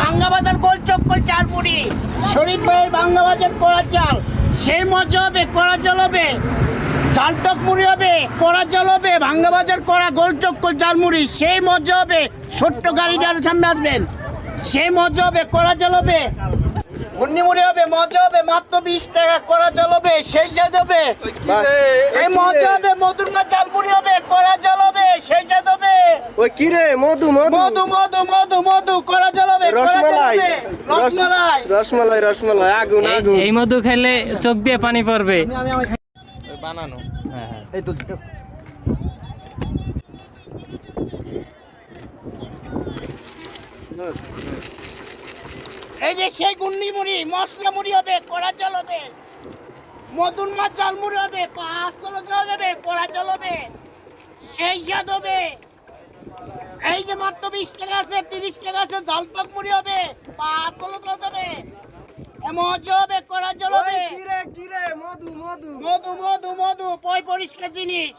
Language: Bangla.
ভাঙ্গা বাজার গোল চক্কর চার মুড়ি। শরীফ ভাই ভাঙ্গা বাজার কড়া চাল সেই মজা হবে কড়া চাল হবে। চালটক মুড়ি হবে কড়া চাল হবে। ভাঙ্গা বাজার কড়া গোল চক্কর চাল মুড়ি। সেই মজা হবে ছোট্ট গাড়িটার সামনে আসবেন। সেই মজা হবে কড়া চাল হবে। মুন্নি মুড়ি হবে মজা হবে মাত্র বিশ টাকা কড়া চাল হবে সেই সাজ হবে। এই মজা হবে মধুর মা চাল মুড়ি হবে কড়া চাল হবে সেই সাজ হবে। ওই কি রে মধু মধু। মধু মধু মধু মধু কড়া চাল চাল রসমালাই রসমালাই রসমালাই। আগুন এই- আগুন। এই মধু খাইলে চোখ দিয়ে পানি পড়বে। বানানো। হ্যাঁ, হ্যাঁ। এই তো ঠিক আছে এই যে সেই গুন্ডি মুড়ি মশলা মুড়ি হবে কড়া চাল হবে। মধুর মাছ চাল মুড়ি হবে পাঁচ চলো দেওয়া যাবে কড়া চাল হবে। সেই স্বাদ হবে। এই যে মাত্র বিশ টাকা আছে তিরিশ টাকা আছে ঝালপাক মুড়ি হবে পাঁচ যাবে এ মজা হবে কড়া চাল হবে। কি রে মধু মধু। মধু মধু মধু পয় পরিষ্কার জিনিস